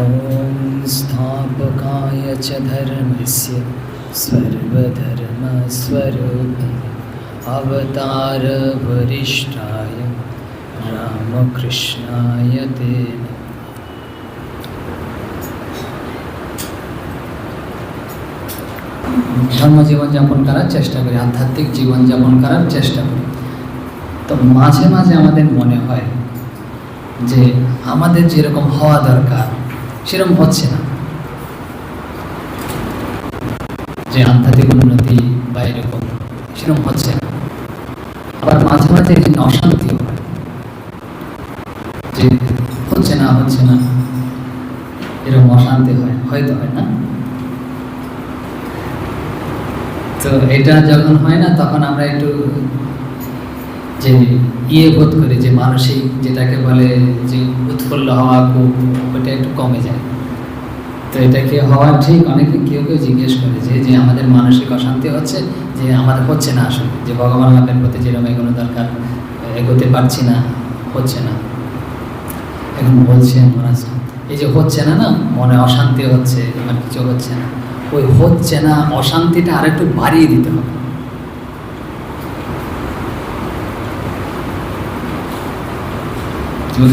ॐ स्थापकाय च धर्मस्य सर्वधर्मस्वरूपे अवतारवरिष्ठाय रामकृष्णाय ते नमः। ধর্ম জীবনযাপন করার চেষ্টা করি আধ্যাত্মিক জীবনযাপন করার চেষ্টা করি তো মাঝে মাঝে আমাদের মনে হয় যে আমাদের যেরকম হওয়া দরকার সেরকম হচ্ছে না। যে আধ্যাত্মিক উন্নতি বা এরকম সেরকম হচ্ছে না। আবার মাঝে মাঝে এই জন্য অশান্তিও যে হচ্ছে না হচ্ছে না, এরকম অশান্তি হয়, হয়তো হয় না। তো এটা যখন হয় না, তখন আমরা একটু যে ইয়ে বোধ করে, যে মানসিক যেটাকে বলে যে উৎফুল্ল হওয়া খুব, ওটা একটু কমে যায়। তো এটা কি হওয়া ঠিক, অনেকে কেউ কেউ জিজ্ঞেস করে যে যে আমাদের মানসিক অশান্তি হচ্ছে, যে আমাদের হচ্ছে না আসলে, যে ভগবান লাভের প্রতি যেরকম এগোনো দরকার, এগোতে পারছি না, হচ্ছে না। এখন বলছে মহারাজ, এই যে হচ্ছে না না, মনে অশান্তি হচ্ছে আমার কিছু হচ্ছে না। ওই হচ্ছে না, অশান্তিটা আরেকটু বাড়িয়ে দিতে হবে।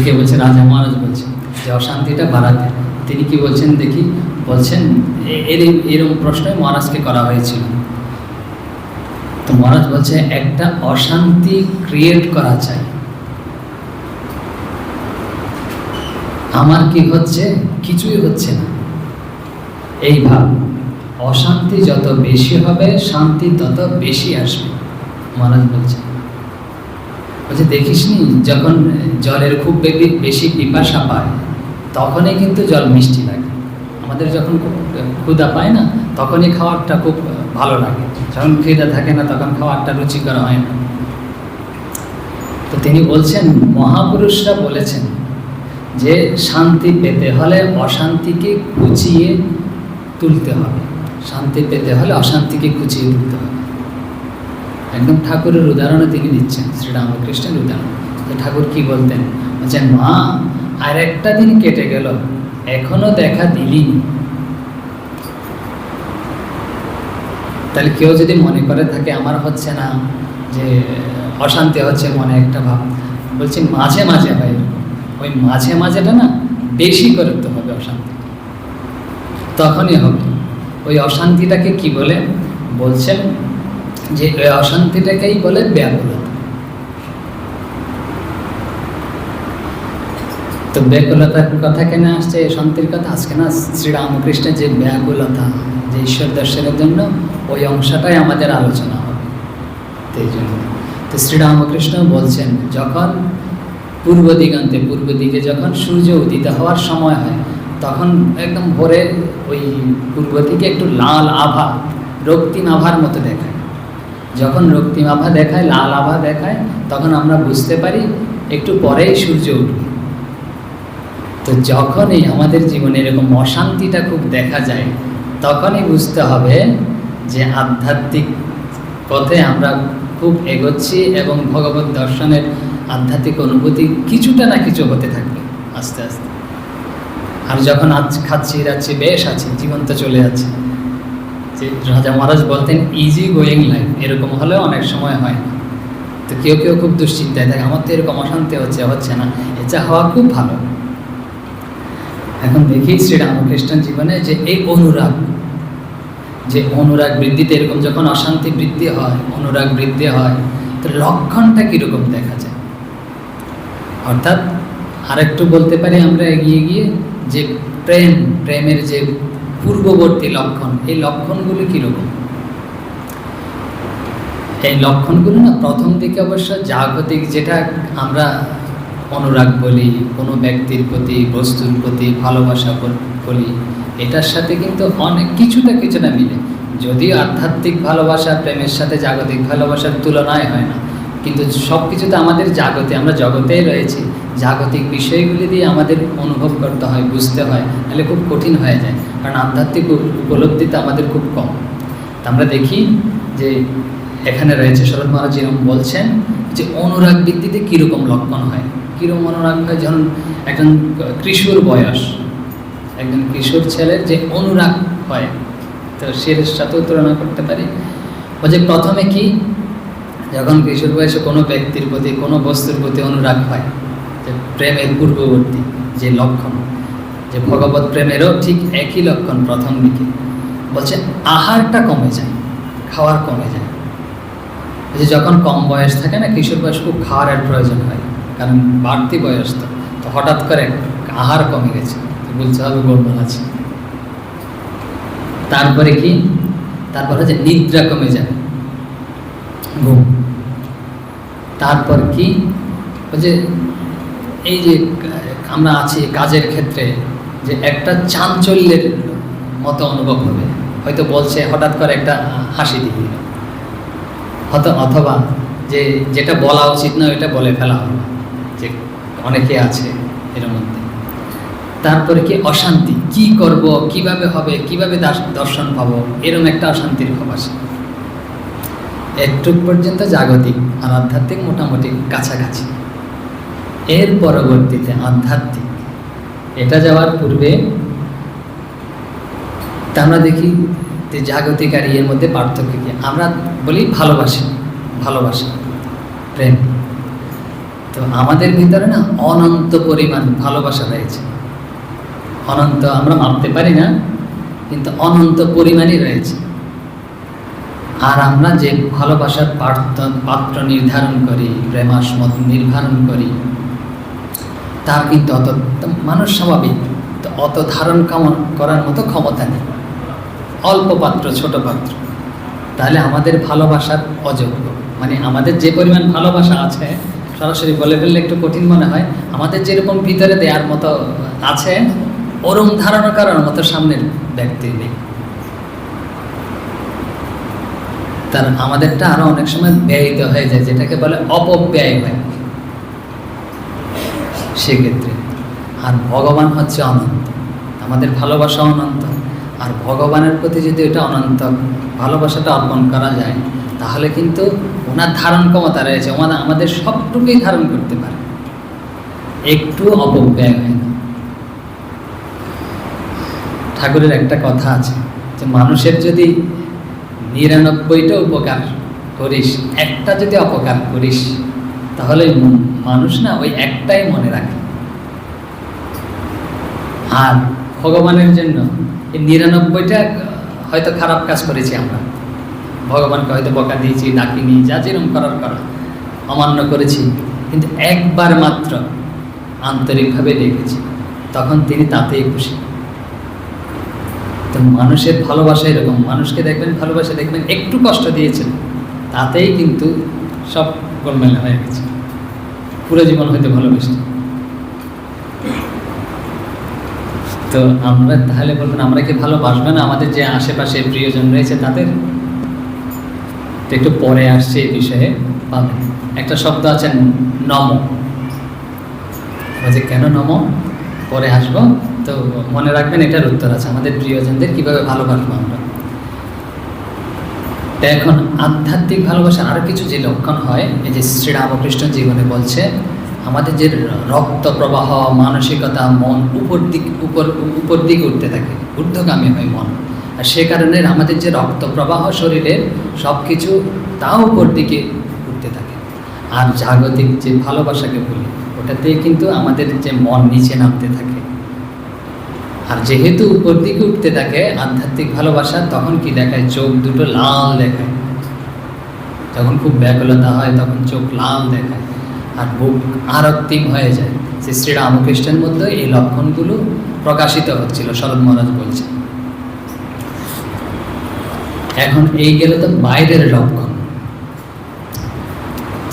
কে বলছে রাজা মহারাজ বলছেন যে অশান্তিটা বাড়াতে। তিনি কি বলছেন দেখি? বলছেন এর এরকম প্রশ্নই মহারাজকে করা হয়েছিল। তো মহারাজ বলছে, একটা অশান্তি ক্রিয়েট করা চাই। আমার কি হচ্ছে? কিছুই হচ্ছে না। এই ভাব। অশান্তি যত বেশি হবে, শান্তি তত বেশি আসবে। মহারাজ বলছে বলছে দেখিসনি যখন জলের খুব বেশি পিপাসা পায়, তখনই কিন্তু জল মিষ্টি লাগে। আমাদের যখন ক্ষুদা পায় না, তখনই খাবারটা খুব ভালো লাগে। যখন ক্ষুদা থাকে না, তখন খাবারটা রুচিকর হয় না। তো তিনি বলছেন, মহাপুরুষরা বলেছেন যে, শান্তি পেতে হলে অশান্তিকে কুচিয়ে তুলতে হবে। শান্তি পেতে হলে অশান্তিকে কুচিয়ে তুলতে হবে। একদম ঠাকুরের উদাহরণও তিনি দিচ্ছেন শ্রীরামকৃষ্ণের উদাহরণ। ঠাকুর কি বলতেন? বলছেন, মা আর একটা দিন কেটে গেল, এখনও দেখা দিলিনি। তাহলে কেউ যদি মনে করে থাকে, আমার হচ্ছে না, যে অশান্তি হচ্ছে মনে একটা ভাব। বলছি মাঝে মাঝে হয় ওই মাঝে মাঝেটা না, বেশি করতে হবে অশান্তি। তখনই হবে। ওই অশান্তিটাকে কি বলে? বলছেন যে অশান্তিটাকেই বলে ব্যাকুলতা। তো ব্যাকুলতার কথা কেন আসছে শান্তির কথা? আজকে না শ্রীরামকৃষ্ণের যে ব্যাকুলতা, যে ঈশ্বর দর্শনের জন্য, ওই অংশটাই আমাদের আলোচনা হবে। এই জন্য। তো শ্রীরামকৃষ্ণ বলছেন, যখন পূর্ব দিগন্তে, পূর্ব দিকে যখন সূর্য উদিত হওয়ার সময় হয়, তখন একদম ভোরে ওই পূর্ব দিকে একটু লাল আভা, রক্তিম আভার মতো দেখায়। যখন রক্তিম আভা দেখায়, লাল আভা দেখায়, তখন আমরা বুঝতে পারি একটু পরেই সূর্য উঠবে। তো যখনই আমাদের জীবনে এরকম অশান্তিটা খুব দেখা যায়, তখনই বুঝতে হবে যে আধ্যাত্মিক পথে আমরা খুব এগোচ্ছি এবং ভগবত দর্শনের আধ্যাত্মিক অনুভূতি কিছুটা না কিছু হতে থাকবে আস্তে আস্তে। আর যখন আজ খাচ্ছি যাচ্ছি বেশ আছি, জীবন তো চলে যাচ্ছে। যে রাজা মহারাজ বলতেন ইজি গোয়িং লাইফ এরকম হলেও অনেক সময় হয়। না তো কেউ কেউ খুব দুশ্চিন্তায় থাকে। আমার তো এরকম অশান্তি হচ্ছে হচ্ছে না। এটা হওয়া খুব ভালো। এখন দেখি শ্রীরামকৃষ্ণ জীবনে যে এই অনুরাগ, যে অনুরাগ বৃদ্ধিতে এরকম যখন অশান্তি বৃদ্ধি হয়, অনুরাগ বৃদ্ধি হয় তো লক্ষণটা কীরকম দেখা যায়? অর্থাৎ আরেকটু বলতে পারি আমরা এগিয়ে গিয়ে, যে প্রেম, প্রেমের যে পূর্ববর্তী লক্ষণ, এই লক্ষণগুলি কীরকম? এই লক্ষণগুলো না প্রথম দিকে অবশ্য জাগতিক যেটা আমরা অনুরাগ বলি, কোনো ব্যক্তির প্রতি, বস্তুর প্রতি ভালোবাসা বলি এটার সাথে কিন্তু অনেক কিছুটা কিছুটা মিলে। যদিও আধ্যাত্মিক ভালোবাসা প্রেমের সাথে জাগতিক ভালোবাসার তুলনায় হয় না। কিন্তু সব কিছুতে আমাদের জাগতে, আমরা জগতেই রয়েছি। জাগতিক বিষয়গুলি দিয়ে আমাদের অনুভব করতে হয়, বুঝতে হয় তাহলে খুব কঠিন হয়ে যায়। কারণ আধ্যাত্মিক উপ- উপলব্ধিতে আমাদের খুব কম। তা আমরা দেখি যে এখানে রয়েছে শরৎ মহারাজ যেরকম বলছেন যে অনুরাগ বৃদ্ধিতে কীরকম লক্ষণ হয়? কীরকম অনুরাগ হয়? যখন একজন কিশোর বয়স, একজন কিশোর ছেলের যে অনুরাগ হয়, তো সে সাথেও তুলনা করতে পারি। ও যে প্রথমে কি যখন কিশোর বয়সে কোনো ব্যক্তির প্রতি, কোনো বস্তুর প্রতি অনুরাগ হয়, যে প্রেমের পূর্ববর্তী, যে লক্ষণ, যে ভগবত প্রেমেরও ঠিক একই লক্ষণ প্রথম দিকে। বলছে, আহারটা কমে যায়, খাওয়ার কমে যায়। যে যখন কম বয়স থাকে না, কিশোর বয়স খুব খাওয়ার প্রয়োজন হয়, কারণ বাড়তি বয়স তো তো হঠাৎ করে আহার কমে গেছে, তো বলতে হবে গোলমাল আছে। তারপরে কি? তারপর হচ্ছে নিদ্রা কমে যাবে ঘুম। তারপর কি? যে এই যে, আমরা আছি কাজের ক্ষেত্রে, যে একটা চাঞ্চল্যের মতো অনুভব হবে। হয়তো বলছে, হঠাৎ করে একটা হাসি দিয়ে দিল। হয়তো অথবা যে, যেটা বলা উচিত না ওইটা বলে ফেলা হলো যে অনেকে আছে এর মধ্যে। তারপরে কি? অশান্তি। কি করব? কীভাবে হবে? কীভাবে দর্শন পাবো? এরকম একটা অশান্তির ভাব আসে। একটু পর্যন্ত জাগতিক আর আধ্যাত্মিক মোটামুটি কাছাকাছি। এর পরবর্তীতে আধ্যাত্মিক। এটা যাওয়ার পূর্বে তা আমরা দেখি যে জাগতিক আর ইয়ের মধ্যে পার্থক্য কি। আমরা বলি ভালোবাসি, ভালোবাসা, প্রেম। তো আমাদের ভিতরে না অনন্ত পরিমাণ ভালোবাসা রয়েছে। অনন্ত আমরা মাপতে পারি না, কিন্তু অনন্ত পরিমাণই রয়েছে। আর আমরা যে ভালোবাসার পাত্র নির্ধারণ করি প্রেমাসমত নির্ধারণ করি তার কিন্তু অত মানুষ স্বাভাবিক অত ধারণ কামন করার মতো ক্ষমতা নেই। অল্প পাত্র, ছোট পাত্র। তাহলে আমাদের ভালোবাসার অযোগ্য। মানে আমাদের যে পরিমাণ ভালোবাসা আছে, সরাসরি বলে ফেললে একটু কঠিন মনে হয়, আমাদের যেরকম ভিতরে দেওয়ার মতো আছে, ওরম ধারণা করার মতো সামনের ব্যক্তির নেই। তার আমাদেরটা আরও অনেক সময় ব্যয়িত হয়ে যায়, যেটাকে বলে অপব্যয় হয়। সেক্ষেত্রে, আর ভগবান হচ্ছে অনন্ত। আমাদের ভালোবাসা অনন্ত। আর ভগবানের প্রতি যদি এটা অনন্ত, ভালোবাসাটা অর্পণ করা যায়, তাহলে কিন্তু ওনার ধারণ ক্ষমতা রয়েছে, ওনার আমাদের সবটুকুই ধারণ করতে পারে। একটু অপব্যয় হয় না। ঠাকুরের একটা কথা আছে যে, মানুষের যদি নিরানব্বইটা উপকার করিস, একটা যদি অপকার করিস, তাহলে মানুষ না ওই একটাই মনে রাখে। আর ভগবানের জন্য এই নিরানব্বইটা হয়তো খারাপ কাজ করেছি আমরা। ভগবানকে হয়তো বকা দিয়েছি ডাকিনি যা যেরকম করার করা, অমান্য করেছি, কিন্তু একবার মাত্র আন্তরিকভাবে ডেকেছি, তখন তিনি তাতেই খুশি। তো মানুষের ভালোবাসা এরকম। মানুষকে দেখবেন, ভালোবাসা দেখবেন, একটু কষ্ট দিয়েছেন, তাতেই কিন্তু সব গোলমেলা হয়ে গেছে। পুরো জীবন হয়তো ভালোবেসে। তো আমরা তাহলে বলবেন, আমরা কি ভালোবাসবে না আমাদের যে আশেপাশে প্রিয়জন রয়েছে তাদের? তো একটু পরে আসছে এই বিষয়ে পাবেন। একটা শব্দ আছে নম। যে কেন নম? পরে আসব। তো মনে রাখবেন, এটার উত্তর আছে। আমাদের প্রিয়জনদের কীভাবে ভালোবাসবো আমরা? তো এখন আধ্যাত্মিক ভালোবাসা আরও কিছু যে লক্ষণ হয়, এই যে শ্রীরামকৃষ্ণ জীবনে বলছে, আমাদের যে রক্ত প্রবাহ মানসিকতা, মন উপর দিক, উপর উপর দিকে উঠতে থাকে, ঊর্ধ্বগামী হয় মন। আর সে কারণে আমাদের যে রক্ত প্রবাহ শরীরের সব কিছু তাও উপর দিকে উঠতে থাকে। আর জাগতিক যে ভালোবাসাকে বলি ওটাতে কিন্তু আমাদের যে মন নিচে নামতে থাকে। আর যেহেতু উপর দিকে উঠতে থাকে আধ্যাত্মিক ভালোবাসা, তখন কি দেখায়? চোখ দুটো লাল দেখায়। যখন খুব ব্যাকুলতা হয়, তখন চোখ লাল দেখায় আর বুক আরক্তিম হয়ে যায়। যে শ্রী রামকৃষ্ণের মধ্যে এই লক্ষণগুলো প্রকাশিত হচ্ছিল, শরৎ মহারাজ বলছেন। এখন এই গেলে তো বাইরের লক্ষণ।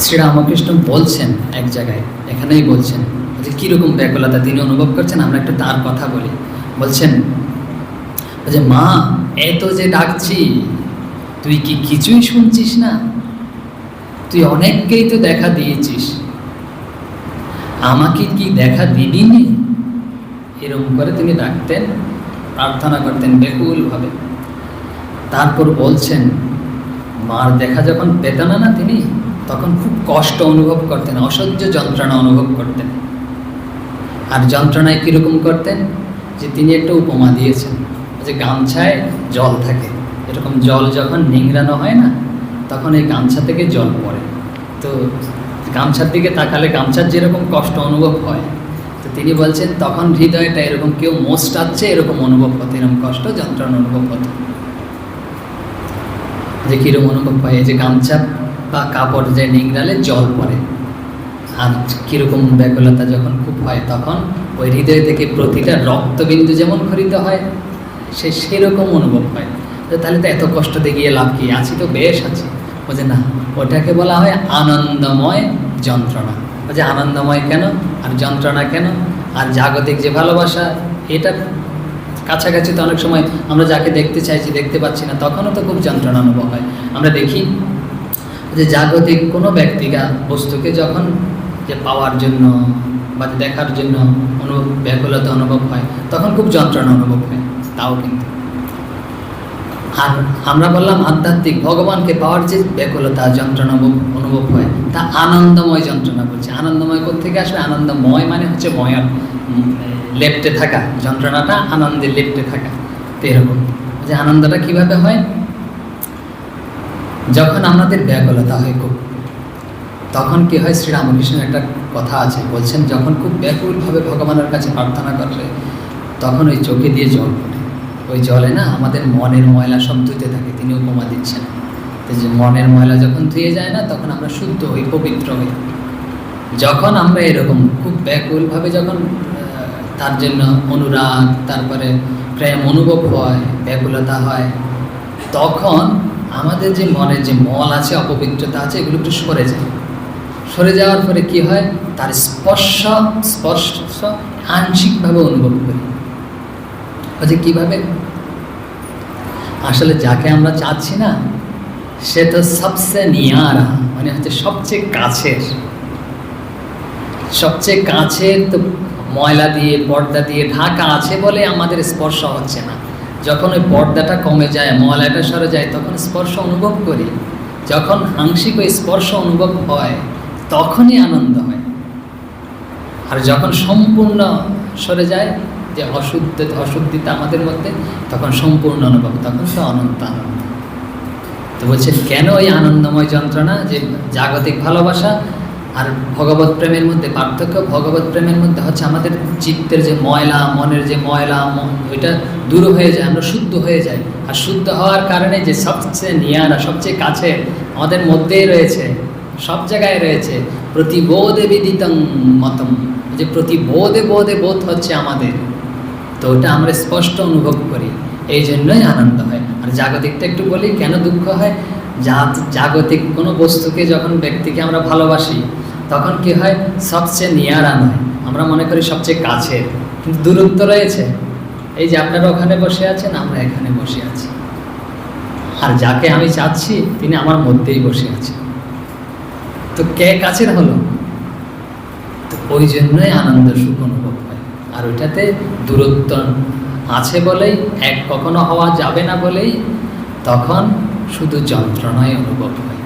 শ্রী রামকৃষ্ণ বলছেন এক জায়গায়, এখানেই বলছেন, যে কীরকম ব্যাকুলতা তিনি অনুভব করছেন, আমরা একটু তার কথা বলি। বলছেন যে মা, এত যে ডাকছি, তুই কি কিছুই শুনছিস না? তুই অনেককেই তো দেখা দিয়েছিস। আমাকে কি দেখা দিবি এরকম করে তিনি ডাকতেন, প্রার্থনা করতেন বেকুলভাবে। তারপর বলছেন, মার দেখা যখন পেতেন না তিনি, তখন খুব কষ্ট অনুভব করতেন, অসহ্য যন্ত্রণা অনুভব করতেন। আর যন্ত্রণায় কীরকম করতেন? যে তিনি একটা উপমা দিয়েছেন যে গামছায় জল থাকে। এরকম জল যখন নিংড়ানো হয় না, তখন এই গামছা থেকে জল পড়ে। তো গামছার দিকে তাকালে গামছার যেরকম কষ্ট অনুভব হয়, তো তিনি বলছেন, তখন হৃদয়টা এরকম কেউ মোস্টাচ্ছে এরকম অনুভব হতো, এরকম কষ্ট, যন্ত্রণা অনুভব হতো। যে কীরকম অনুভব হয় যে গামছা বা কাপড় যে নিংড়ালে জল পড়ে। আর কীরকম ব্যাকুলতা যখন খুব হয়, তখন ওই হৃদয় থেকে প্রতিটা রক্তবিন্দু যেমন খরিত হয়, সে সেরকম অনুভব হয়। তাহলে তো এত কষ্ট দিয়ে গিয়ে লাভ কি? আছি তো বেশ আছি। বলছে না, ওটাকে বলা হয় আনন্দময় যন্ত্রণা। বলছে আনন্দময় কেন? আর যন্ত্রণা কেন? আর জাগতিক যে ভালোবাসা, এটা কাছাকাছি তো অনেক সময় আমরা যাকে দেখতে চাইছি, দেখতে পাচ্ছি না, তখনও তো খুব যন্ত্রণা অনুভব হয়। আমরা দেখি যে জাগতিক কোনো ব্যক্তিকা বস্তুকে যখন যে পাওয়ার জন্য বা দেখার জন্য অনুভব ব্যাকুলতা অনুভব হয়, তখন খুব যন্ত্রণা অনুভব হয়, তাও কিন্তু। আর আমরা বললাম আধ্যাত্মিক, ভগবানকে পাওয়ার যে ব্যাকুলতা, যন্ত্রণা অনুভব- হয়, তা আনন্দময় যন্ত্রণা বলছে। আনন্দময় থেকে আসবে? আনন্দময় মানে হচ্ছে ময়ার লেপ্টে থাকা, যন্ত্রণাটা আনন্দে লেপ্টে থাকা। এরকম। যে আনন্দটা কীভাবে হয়? যখন আমাদের ব্যাকুলতা হয় খুব, তখন কি হয়? শ্রীরামকৃষ্ণের একটা কথা আছে। বলছেন, যখন খুব ব্যাকুলভাবে ভগবানের কাছে প্রার্থনা করলে, তখন ওই চোখে দিয়ে জল পড়ে। ওই জলে না আমাদের মনের ময়লা সব ধুতে থাকে, তিনি উপমা দিচ্ছেন। যে মনের ময়লা যখন ধুয়ে যায় না, তখন আমরা শুদ্ধ হই, পবিত্র হই। যখন আমরা এরকম খুব ব্যাকুলভাবে যখন তার জন্য অনুরাগ, তারপরে প্রেম অনুভব হয়, ব্যাকুলতা হয়, তখন আমাদের যে মনে যে মল আছে, অপবিত্রতা আছে, এগুলো একটু সরে যায়। সরে যাওয়ার পরে কি হয়? তার স্পর্শ স্পর্শ, আংশিকভাবে অনুভব করি। হচ্ছে কীভাবে? আসলে যাকে আমরা চাচ্ছি না, সে তো সবচেয়ে নিয়ারা মানে হচ্ছে সবচেয়ে কাছের। সবচেয়ে কাছের তো ময়লা দিয়ে, পর্দা দিয়ে, ঢাকা আছে বলে আমাদের স্পর্শ হচ্ছে না। যখন ওই পর্দাটা কমে যায়, ময়লাটা সরে যায়, তখন স্পর্শ অনুভব করি। যখন আংশিক ওই স্পর্শ অনুভব হয় তখনই আনন্দ হয়। আর যখন সম্পূর্ণ সরে যায় যে অশুদ্ধ, অশুদ্ধিতা আমাদের মধ্যে, তখন সম্পূর্ণ অনুভব, তখন তো অনন্ত আনন্দ। তো বলছেন কেন এই আনন্দময় যন্ত্রণা যে জাগতিক ভালোবাসা আর ভগবত প্রেমের মধ্যে পার্থক্য? ভগবত প্রেমের মধ্যে হচ্ছে আমাদের চিত্তের যে ময়লা, মনের যে ময়লা, মন- ওইটা দূর হয়ে যায়, আমরা শুদ্ধ হয়ে যাই। আর শুদ্ধ হওয়ার কারণে যে সবচেয়ে নিয়ারা, সবচেয়ে কাছে আমাদের মধ্যেই রয়েছে সব জায়গায় রয়েছে। প্রতিবোধে বিদিতং মতম। যে প্রতিবোধে বোধে বোধ হচ্ছে আমাদের। তো ওটা আমরা স্পষ্ট অনুভব করি। এই জন্যই আনন্দ হয়। আর জাগতিকটা একটু বলি, কেন দুঃখ হয়? যা জাগতিক কোনো বস্তুকে যখন ব্যক্তিকে আমরা ভালোবাসি, তখন কি হয়? সবচেয়ে নিয়ারা নয় আমরা মনে করি সবচেয়ে কাছে কিন্তু দূরত্ব রয়েছে। এই যে আপনারা ওখানে বসে আছেন, আমরা এখানে বসে আছি। আর যাকে আমি চাচ্ছি, তিনি আমার মধ্যেই বসে আছেন। তো কে কাছের হলো? তো ওই জন্যই আনন্দ সুখ অনুভব হয়। আর ওইটাতে দূরত্ব আছে বলেই, এক কখনো হওয়া যাবে না বলেই, তখন শুধু যন্ত্রণাই অনুভব হয়।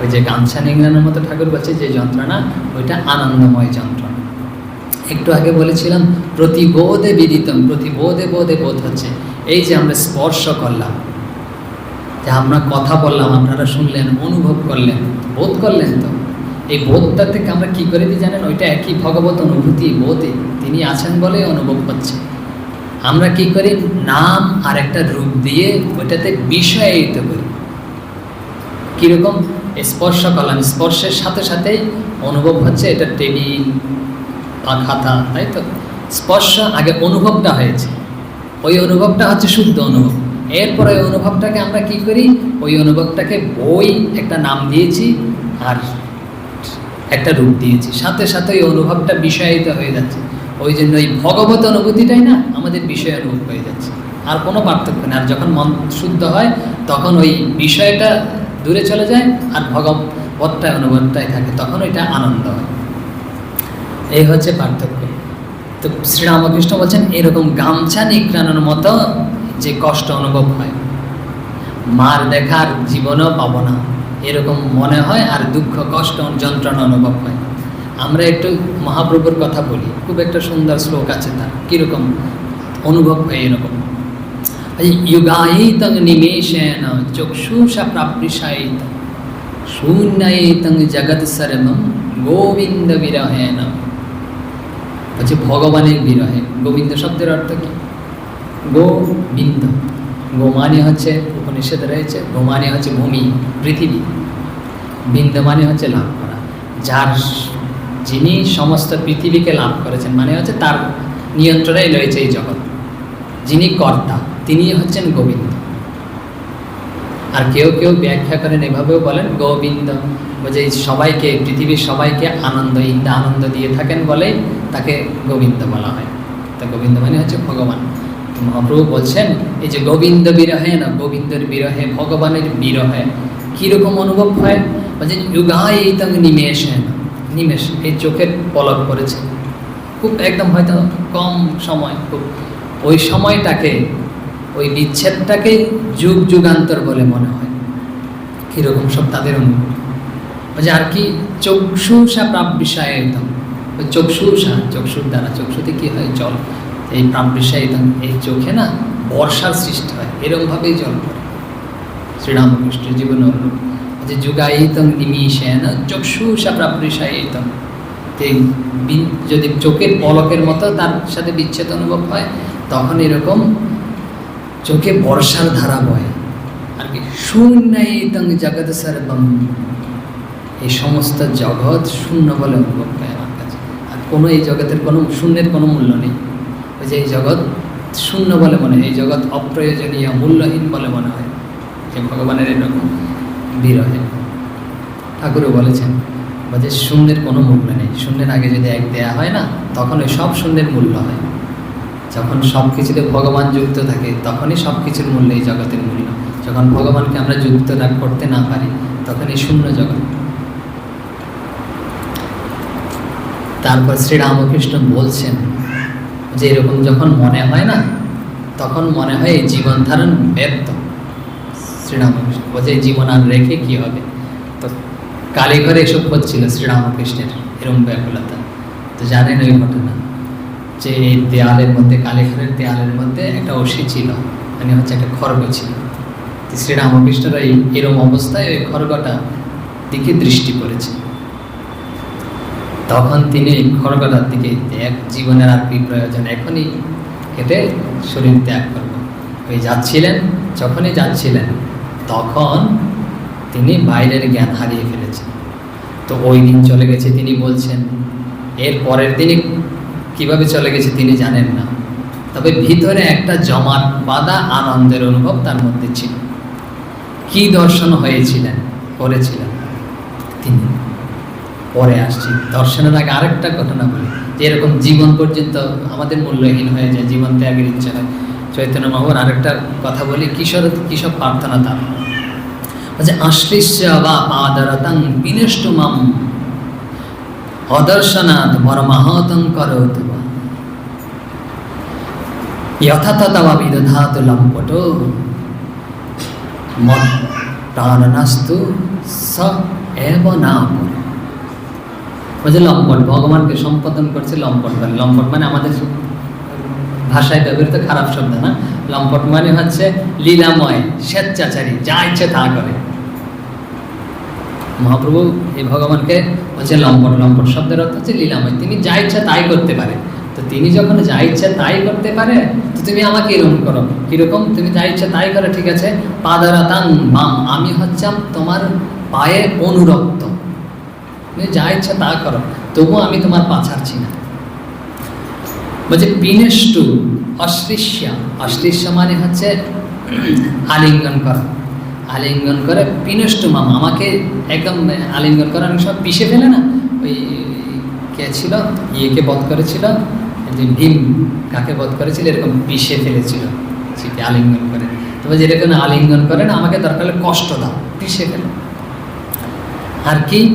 ওই যে গামছা নিংড়ানোর মতো ঠাকুর বলছে, যে যন্ত্রণা, ওইটা আনন্দময় যন্ত্রণা। একটু আগে বলেছিলাম, প্রতিবোধে বিদিতম, প্রতিবোধে বোধে বোধ হচ্ছে। এই যে আমরা স্পর্শ করলাম, যে আমরা কথা বললাম, আপনারা শুনলেন, অনুভব করলেন বোধ করলেন তো? এই বোধটা থেকে আমরা কী করে দিই জানেন? ওইটা একই ভগবত অনুভূতি, বোধে তিনি আছেন বলে অনুভব হচ্ছে। আমরা কি করি? নাম আর একটা রূপ দিয়ে ওইটাতে বিষয়ায়িত করি। কীরকম? স্পর্শ করলাম স্পর্শের সাথে সাথেই অনুভব হচ্ছে এটা টেবিল বা খাতা, তাই তো? স্পর্শ আগে অনুভবটা হয়েছে। ওই অনুভবটা হচ্ছে শুদ্ধ অনুভব। এরপর ওই অনুভবটাকে আমরা কি করি? ওই অনুভবটাকে বই একটা নাম দিয়েছি আর একটা রূপ দিয়েছি। সাথে সাথে ওই অনুভবটা বিষয়ায়িত হয়ে যাচ্ছে। ওই জন্য ওই ভগবত অনুভূতিটাই না আমাদের বিষয় অনুভব হয়ে যাচ্ছে। আর কোনো পার্থক্য নেই। আর যখন মন শুদ্ধ হয়, তখন ওই বিষয়টা দূরে চলে যায় আর ভগবতটাই অনুভবটাই থাকে। তখন ওইটা আনন্দ হয়। এই হচ্ছে পার্থক্য। তো শ্রীরামকৃষ্ণ বলছেন, এরকম গামছা নিকড়ানোর মতো যে কষ্ট অনুভব হয় মার দেখার জীবনও পাবো না এরকম মনে হয় আর দুঃখ কষ্ট যন্ত্রণা অনুভব হয় আমরা একটু মহাপ্রভুর কথা বলি খুব একটা সুন্দর শ্লোক আছে তার কীরকম অনুভব হয় এরকম युगायितं निमेषेण चक्षुषा प्राप्तिशायित শূন্যায়িতং জগৎ সর্বম গোবিন্দ বিরহেন বলছে ভগবানের বিরহে গোবিন্দ শব্দের অর্থ কি গোবিন্দ গো মানে হচ্ছে উপনিষদ রয়েছে গো মানে হচ্ছে ভূমি, পৃথিবী। বিন্দ মানে হচ্ছে লাভ করা। যার যিনি সমস্ত পৃথিবীকে লাভ করেছেন মানে হচ্ছে তার নিয়ন্ত্রণেই রয়েছে এই জগৎ। যিনি কর্তা, তিনি হচ্ছেন গোবিন্দ। আর কেউ কেউ ব্যাখ্যা করেন, এভাবেও বলেন, গোবিন্দ যে সবাইকে, পৃথিবীর সবাইকে আনন্দ ইন্দা আনন্দ দিয়ে থাকেন বলেই তাকে গোবিন্দ বলা হয়। তা গোবিন্দ মানে হচ্ছে ভগবান। মহাপ্রভু বলছেন, এই যে গোবিন্দ বিরহে না গোবিন্দের বিরহে, ভগবানের বিরহে, কীরকম অনুভব হয়? বলছে যুগায় তং নিমেষ নিমেষ এই চোখের পলক পড়েছে। খুব একদম হয়তো কম সময়, খুব ওই সময়টাকে, ওই বিচ্ছেদটাকে যুগ যুগান্তর বলে মনে হয়। কীরকম সব তাদের অনুভূতি বলছে, আর কি চক্ষুষা প্রাপ বিষায়তম ওই চক্ষুষা, চক্ষুর দ্বারা, চক্ষুতে কী হয়? জল। এই প্রাপ বিষায়তম এই চোখে না বর্ষার সৃষ্টি হয়। এরমভাবেই জল পড়ে। শ্রীরামকৃষ্ণ জীবন যে যুগায়িতম নিমিষেন চক্ষুষা প্রাপ বিষায়তম এই যদি চোখের পলকের মতো তার সাথে বিচ্ছেদ অনুভব হয়, তখন এরকম চোখে বর্ষার ধারা বয়। আর কি, শূন্যায়িতং জগৎ সর্বম এই সমস্ত জগৎ শূন্য বলে অনুভব হয় আমার কাছে। আর কোনো এই জগতের কোনো শূন্যের কোনো মূল্য নেই। ওই যে এই জগৎ শূন্য বলে মনে হয়, এই জগৎ অপ্রয়োজনীয়, মূল্যহীন বলে মনে হয় যে ভগবানের এরকম বিরহে। ঠাকুরও বলেছেন যে শূন্যের কোনো মূল্য নেই। শূন্যের আগে যদি এক দেয়া হয় না, তখন ওই সব শূন্যের মূল্য হয়। যখন সব কিছুতে ভগবান যুক্ত থাকে, তখনই সব কিছুর মূল্য এই জগতের মূল্য। যখন ভগবানকে আমরা যুক্ত না করতে না পারি তখন এই শূন্য জগৎ। তারপর শ্রীরামকৃষ্ণ বলছেন যে এরকম যখন মনে হয় না, তখন মনে হয় এই জীবন ধারণ ব্যর্থ। শ্রীরামকৃষ্ণ বলছে জীবন আর রেখে কি হবে? তো কালীঘরে এসব হচ্ছিল শ্রীরামকৃষ্ণের, এরম ব্যাকুলতা। তো জানেন ওই ঘটনা, যে এই দেয়ালের মধ্যে, কালীঘরের দেয়ালের মধ্যে একটা অসি ছিল মানে হচ্ছে একটা খর্গ ছিল। শ্রীরামকৃষ্ণরা এই, এরম অবস্থায় ওই খর্গটা দিকে দৃষ্টি করেছে। তখন তিনি এই খড়গটার দিকে এক জীবনের আর কি প্রয়োজন, এখনই কেটে শরীর ত্যাগ করব ওই যাচ্ছিলেন, যখনই যাচ্ছিলেন, তখন তিনি বাইরের জ্ঞান হারিয়ে ফেলেছেন। তো ওই দিন চলে গেছে, তিনি বলছেন, এর পরের দিনই কীভাবে চলে গেছে তিনি জানেন না। তবে ভিতরে একটা জমাট বাঁধা আনন্দের অনুভব তার মধ্যে ছিল। কি দর্শন হয়েছিলেন, করেছিলেন তিনি? পরে আসছি। দর্শনের আগে আরেকটা ঘটনা বলি, যে এরকম জীবন পর্যন্ত আমাদের মূল্যহীন হয়ে যায়, জীবন ত্যাগের ইচ্ছা হয়। চৈতন্য মহাবর আরেকটা কথা বলি, কিশোর কিসব প্রার্থনা তার যে আশ্লিষ্য বা পাদরতং বিনষ্ট মাম অদর্শনাথ মরমাহতং করত যথাতথা বিদধাত লম্পট মত প্রাণনাস্তু স এব না বলছে লম্পট, ভগবানকে সম্পাদন করছে লম্পট মানে। লম্পট মানে আমাদের ভাষায় ব্যবহৃত খারাপ শব্দ না। লম্পট মানে হচ্ছে লীলাময়, স্বেচ্ছাচারী, যা ইচ্ছে তা করে। মহাপ্রভু এই ভগবানকে হচ্ছে লম্পট লম্পট শব্দের অর্থ হচ্ছে লীলাময়। তিনি যা ইচ্ছা তাই করতে পারে। তো তিনি যখন যা ইচ্ছা তাই করতে পারে, তো তুমি আমাকে এরকম করো। কীরকম? তুমি যা ইচ্ছা তাই করো, ঠিক আছে। পাদারাতাং মাম, আমি হচ্ছাম তোমার পায়ে অনুরক্ত। যা ইচ্ছা তা করো, তবুও আমি তোমার পা ছাড়ছি না বলছে পিনেষ্টু অশ্লিষ্যা। অশ্লিষ্য মানে হচ্ছে আলিঙ্গন করা। আলিঙ্গন করে পিনষ্ট মামা। আমাকে একদম আলিঙ্গন করে অনেক সব পিষে ফেলে না? ওই কে ছিল? ইয়েকে বধ করেছিল? যে ভীম কাকে বধ করেছিল? এরকম পিষে ফেলেছিল। সেটি আলিঙ্গন করে। তবে যেরকম আলিঙ্গন করে না, আমাকে দরকার কষ্ট দাও। পিষে ফেলে। আর কি?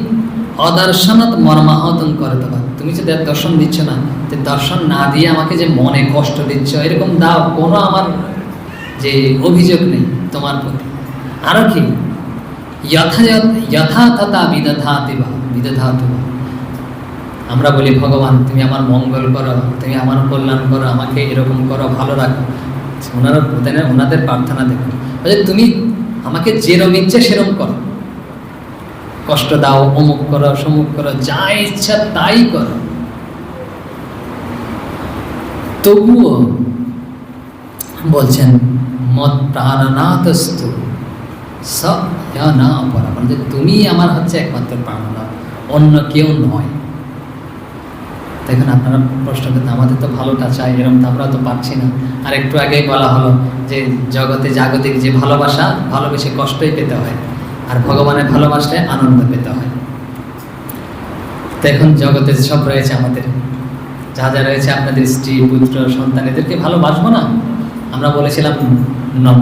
অদর্শনত মর্মাহতন করে তোমার তুমি যে দর্শন দিচ্ছ না দর্শন না দিয়ে আমাকে যে মনে কষ্ট দিচ্ছ, এরকম দাও, কোনো আমার যে অভিযোগ নেই তোমার প্রতি। আরও কি? যথাযথ বিদধাতু আমরা বলি, ভগবান, তুমি আমার মঙ্গল করো, তুমি আমার কল্যাণ করো, আমাকে এরকম করো, ভালো রাখো। ওনারা ওনাদের প্রার্থনা দেখো তুমি আমাকে যেরম ইচ্ছে সেরম করো। কষ্ট দাও, অমুক করো, সমুক করো, যা ইচ্ছা তাই করো। তবুও বলছেন, মত প্রাণনাথস্তু না অপরাপর যে তুমি আমার হচ্ছে একমাত্র প্রাণনাথ, অন্য কেউ নয়। দেখুন, আপনারা প্রশ্ন করতে, আমাদের তো ভালোটা চাই এরকম তো আমরা তো পাচ্ছি না। আর একটু আগেই বলা হলো যে, জগতে জাগতিক যে ভালোবাসা, ভালোবেসে কষ্টই পেতে হয়। আর ভগবানের ভালোবাসলে আনন্দ পেতে হয়। দেখুন জগতে সব রয়েছে আমাদের, যা যা রয়েছে আপনাদের স্ত্রী, পুত্র, সন্তান, এদেরকে ভালোবাসবো না? আমরা বলেছিলাম নম।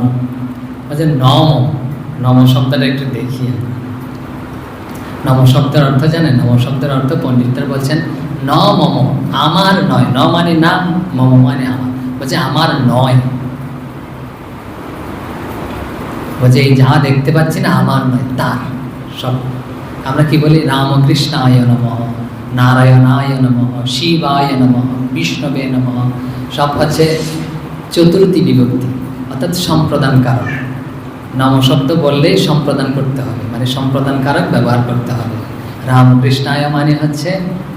বলছে নম নম শব্দটা একটু দেখি। নম শব্দের অর্থ জানেন? নম শব্দের অর্থ পণ্ডিতরা বলছেন ন মম আমার নয়। ন মানে না মম মানে আমার। বলছে, আমার নয়। বলছে এই যা দেখতে পাচ্ছি না, আমার নয়, তার সব। আমরা কি বলি? রামকৃষ্ণায় নম, নারায়ণায় নম, শিবায় নম, বিষ্ণবে নম, সব হচ্ছে চতুর্থী বিভক্তি, অর্থাৎ সম্প্রদান কারক। নম শব্দ বললেই সম্প্রদান করতে হবে মানে সম্প্রদান কারক ব্যবহার করতে হবে। রামকৃষ্ণায় মানে হচ্ছে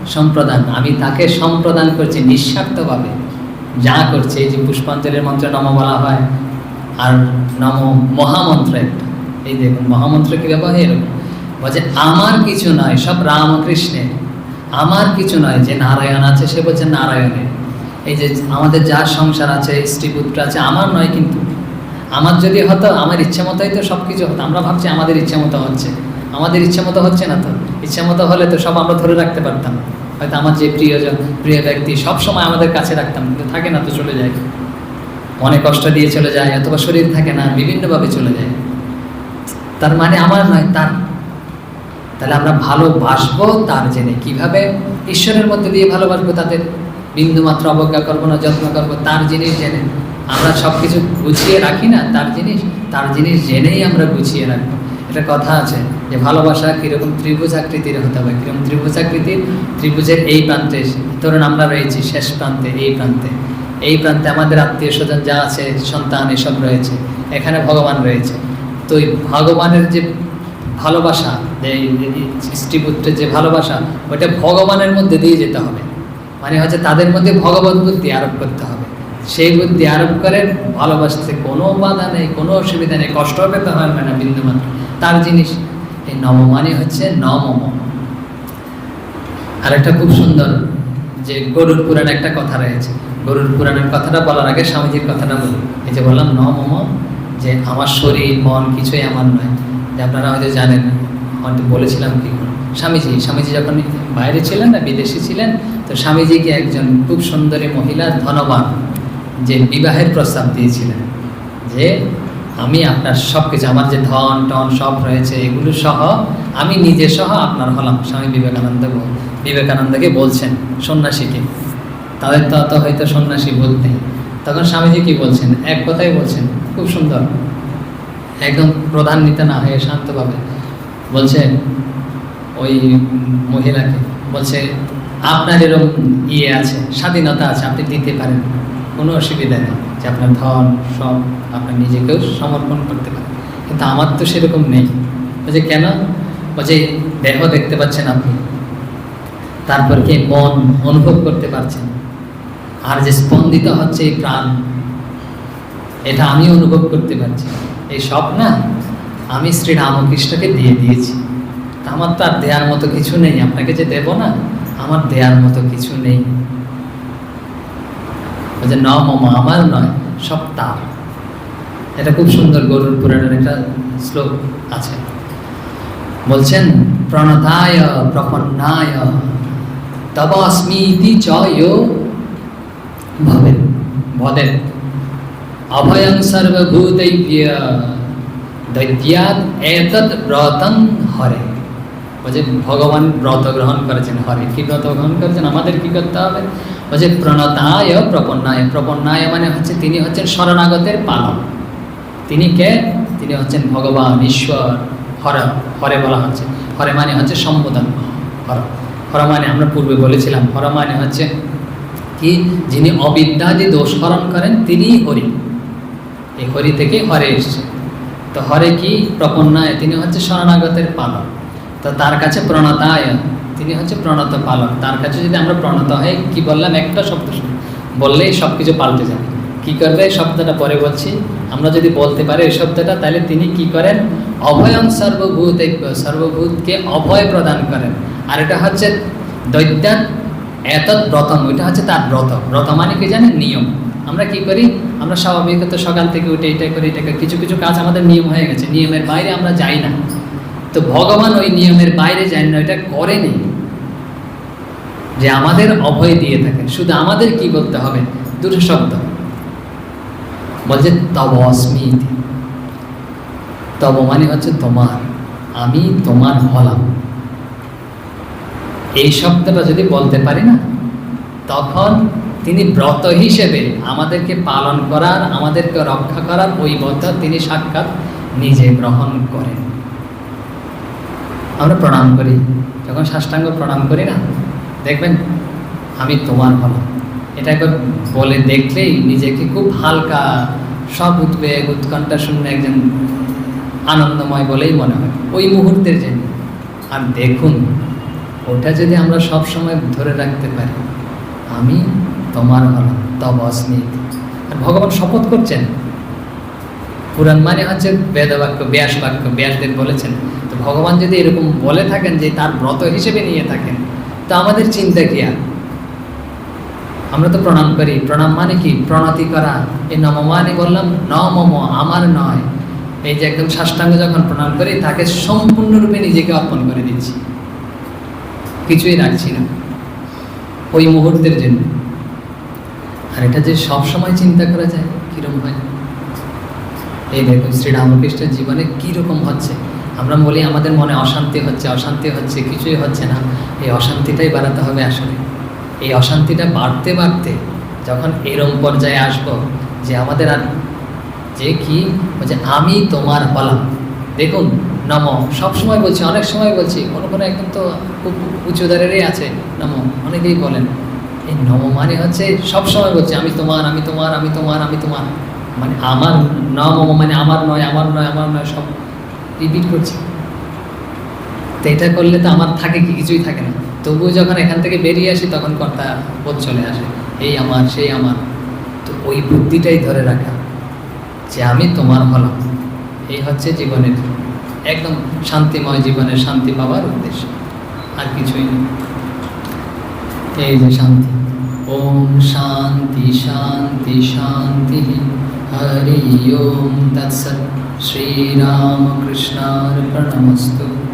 সম্প্রদান। আমি তাকে সম্প্রদান করছি নিঃস্বার্থভাবে। যা করছে যে পুষ্পাঞ্জলির মন্ত্রে নম বলা হয় আর নাম মহামন্ত্র একটা। এই দেখুন, মহামন্ত্র কি ব্যাপার? এরকম বলছে, আমার কিছু নয়, সব রামকৃষ্ণের। আমার কিছু নয়, যে নারায়ণ আছে, সে বলছে নারায়ণের। এই যে আমাদের যার সংসার আছে, স্ত্রী পুত্র আছে, আমার নয় কিন্তু। আমার যদি হতো, আমার ইচ্ছে মতোই তো সব কিছু হতো। আমরা ভাবছি আমাদের ইচ্ছে মতো হচ্ছে। আমাদের ইচ্ছে মতো হচ্ছে না তো। ইচ্ছে মতো হলে তো সব আমরা ধরে রাখতে পারতাম। হয়তো আমার যে প্রিয়জন, প্রিয় ব্যক্তি সব সময় আমাদের কাছে রাখতাম। কিন্তু থাকে না তো চলে যায়। অনেক কষ্ট দিয়ে চলে যায়, অথবা শরীর থাকে না, বিভিন্নভাবে চলে যায়। তার মানে আমার নয়, তার। তাহলে আমরা ভালোবাসবো তার জেনে। কীভাবে? ঈশ্বরের মধ্যে দিয়ে ভালোবাসবো তাদের। বিন্দুমাত্র অবজ্ঞা করব না, যত্ন করব, তার জিনিস জেনে। আমরা সব কিছু গুছিয়ে রাখি না, তার জিনিস? তার জিনিস জেনেই আমরা গুছিয়ে রাখব। এটা কথা আছে যে ভালোবাসা কীরকম ত্রিভুজ আকৃতির হতে হবে। কীরকম ত্রিভুজ আকৃতির? ত্রিভুজের এই প্রান্তে, ধরুন আমরা রয়েছি শেষ প্রান্তে, এই প্রান্তে। এই প্রান্তে আমাদের আত্মীয় স্বজন যা আছে, সন্তান এসব রয়েছে, এখানে ভগবান রয়েছে। তো এই ভগবানের যে ভালোবাসা, যে এই স্ত্রী পুত্রের যে ভালোবাসা, ওটা ভগবানের মধ্যে দিয়ে যেতে হবে। মানে হচ্ছে তাদের মধ্যে ভগবত বুদ্ধি আরোপ করতে হবে। সেই বুদ্ধি আরোপ করে ভালোবাসতে কোনো বাধা নেই, কোনো অসুবিধা নেই, কষ্ট পেতে হবে না বিন্দুমাত্র। তার জিনিস, এই নম মানে হচ্ছে নমম। আর একটা খুব সুন্দর, যে গরুর পুরাণ একটা কথা রয়েছে। গরুর পুরাণের কথাটা বলার আগে স্বামীজির কথাটা বলি। এই যে বললাম নমম যে আমার শরীর, মন কিছুই আমার নয়। যে আপনারা হয়তো জানেন হয়তো বলেছিলাম কি স্বামীজি স্বামীজি যখন বাইরে ছিলেন না, বিদেশি ছিলেন, তো স্বামীজিকে একজন খুব সুন্দরী মহিলা, ধনবান, যে বিবাহের প্রস্তাব দিয়েছিলেন, যে আমি আপনার সব কিছু আমার যে ধন, টন সব রয়েছে, এগুলো সহ আমি নিজে সহ আপনার হলাম। স্বামী বিবেকানন্দ বিবেকানন্দকে বলছেন সন্ন্যাসীকে। তাদের তো অত হয়তো সন্ন্যাসী বলতে। তখন স্বামীজি কি বলছেন? এক কথাই বলছেন, খুব সুন্দর। একদম প্রধান নিতে না হয়ে শান্তভাবে বলছে ওই মহিলাকে, বলছে, আপনার এরকম ইয়ে আছে, স্বাধীনতা আছে, আপনি দিতে পারেন। কোনো অসুবিধা নেই যে আপনার ধন, সব আপনার নিজেকেও সমর্পণ করতে পারেন। কিন্তু আমার তো সেরকম নেই। বলছে, কেন? বলছে, দেহ দেখতে পাচ্ছেন আপনি। তারপর কি মন অনুভব করতে পারছেন। আর যে স্পন্দিত হচ্ছে এই প্রাণ, এটা আমি অনুভব করতে পারছি। এই সব না আমি শ্রী রামকৃষ্ণকে দিয়ে দিয়েছি। আমার তো আর দেওয়ার মতো কিছু নেই, আপনাকে যে দেব না, আমার দেওয়ার মতো কিছু নেই। বলছে ন মামা আমার নয়, সব তার। এটা খুব সুন্দর গরুর পুরাণের একটা শ্লোক আছে। বলছেন প্রণতায় প্রপন্নায় তব অস্মিতি চ ভবেন। ভদেন অভয়ং সর্বভূতৈভ্য দৈত্যাৎ এতৎ ব্রতং হরে। বলছে, ভগবান ব্রত গ্রহণ করেছেন, হরে। কি ব্রত গ্রহণ করেছেন? আমাদের কি করতে হবে? বলছে, প্রণতায় প্রপন্নায়। প্রপন্নায় মানে হচ্ছে তিনি হচ্ছেন শরণাগতের পালন তিনি কে? তিনি হচ্ছেন ভগবান ঈশ্বর। হর, হরে বলা হচ্ছে। হরে মানে হচ্ছে সম্বোধন। হর হর মানে আমরা পূর্বে বলেছিলাম। হর মানে হচ্ছে কি? যিনি অবিদ্যাদি দোষ হরণ করেন, তিনিই হরি। এই হরি থেকে হরে এসছে। তো হরে কি? প্রপন্নায়। তিনি হচ্ছে শরণাগতের পালক। তো তার কাছে প্রণতায় তিনি হচ্ছে প্রণত পালক। তার কাছে যদি আমরা প্রণত হই, কি বললাম? একটা শব্দ বললেই সব কিছু পাল্টে যাবে। কি করবে? এই শব্দটা পরে বলছি। আমরা যদি বলতে পারি এই শব্দটা, তাহলে তিনি কি করেন? অভয়ং সর্বভূত সর্বভূতকে অভয় প্রদান করেন। আর এটা হচ্ছে দৈত্যাত এত ব্রতম, ওইটা হচ্ছে তার ব্রত। ব্রত মানে কি জানেন? নিয়ম। আমরা কি করি? আমরা স্বাভাবিকত সকাল থেকে উঠে এটা করি এটা করি, কিছু কিছু কাজ আমাদের নিয়ম হয়ে গেছে, নিয়মের বাইরে আমরা যাই না। তো ভগবান ওই নিয়মের বাইরে যান না, ওইটা করেনি যে আমাদের অভয় দিয়ে থাকে। শুধু আমাদের কি করতে হবে? দুটো শব্দ। বলছে, তব অস্মি ইতি। তব মানে হচ্ছে তোমার। আমি তোমার হলাম। এই শব্দটা যদি বলতে পারি না, তখন তিনি ব্রত হিসেবে আমাদেরকে পালন করার, আমাদেরকে রক্ষা করার ওই ব্রত তিনি সাক্ষাৎ নিজে গ্রহণ করেন। আমরা প্রণাম করি। যখন সাষ্টাঙ্গ প্রণাম করি না, দেখবেন আমি তোমার হলাম। এটা একবার বলে দেখলেই নিজেকে খুব হালকা, সব উদ্বেগ, উৎকণ্ঠা শূন্য একজন আনন্দময় বলেই মনে হয়। ওই মুহূর্তের জন্য। আর দেখুন ওটা যদি আমরা সব সময় ধরে রাখতে পারি, আমি তোমার হলাম তব অস্মিত। আর ভগবান শপথ করছেন। পুরাণ মানে হচ্ছে বেদবাক্য ব্যাস বাক্য ব্যাসদেব বলেছেন। তো ভগবান যদি এরকম বলে থাকেন যে তার ব্রত হিসেবে নিয়ে থাকেন, তো আমাদের চিন্তা কি আর? আমরা তো প্রণাম করি। প্রণাম মানে কি? প্রণতি করা। এই নম মানে বললাম ন মম, আমার নয়। এই যে একদম সাষ্টাঙ্গ যখন প্রণাম করি, তাকে সম্পূর্ণরূপে নিজেকে অর্পণ করে দিচ্ছি। কিছুই রাখছি না। ওই মুহূর্তের জন্য। আর এটা যে সব সময় চিন্তা করা যায় কীরকম হয়? এই দেখুন শ্রীরামকৃষ্ণের জীবনে কীরকম হচ্ছে? আমরা বলি, আমাদের মনে অশান্তি হচ্ছে অশান্তি হচ্ছে, কিছুই হচ্ছে না। এই অশান্তিটাই বাড়াতে হবে আসলে। এই অশান্তিটা বাড়তে বাড়তে যখন এরম পর্যায়ে আসব যে আমাদের আর যে কি? বলছে, আমি তোমার হলাম। দেখুন নম। সব সময় বলছি, অনেক সময় বলছি, কোনো কোনো একদম তো খুব উঁচু দারেরই আছে, নম। অনেকেই বলেন, এই নম মানে হচ্ছে সব সময় বলছি, আমি তোমার আমি তোমার আমি তোমার আমি তোমার। মানে আমার ন মম মানে আমার নয় আমার নয় আমার নয়, সব রিপিট করছি। তো এটা করলে তো আমার থাকে কি, কিছুই থাকে না। তবুও যখন এখান থেকে বেরিয়ে আসি, তখন কর্তা বোধ চলে আসে, এই আমার, সেই আমার। তো ওই বুদ্ধিটাই ধরে রাখা যে আমি তোমার হলাম। এই হচ্ছে জীবনের একদম শান্তিময় জীবনে শান্তি পাওয়ার উদ্দেশ্য। আর কিছুই নেই এই যে শান্তি। ওম শান্তি শান্তি শান্তি। হরি ওম তৎসৎ। শ্রীরামকৃষ্ণার্পণমস্তু।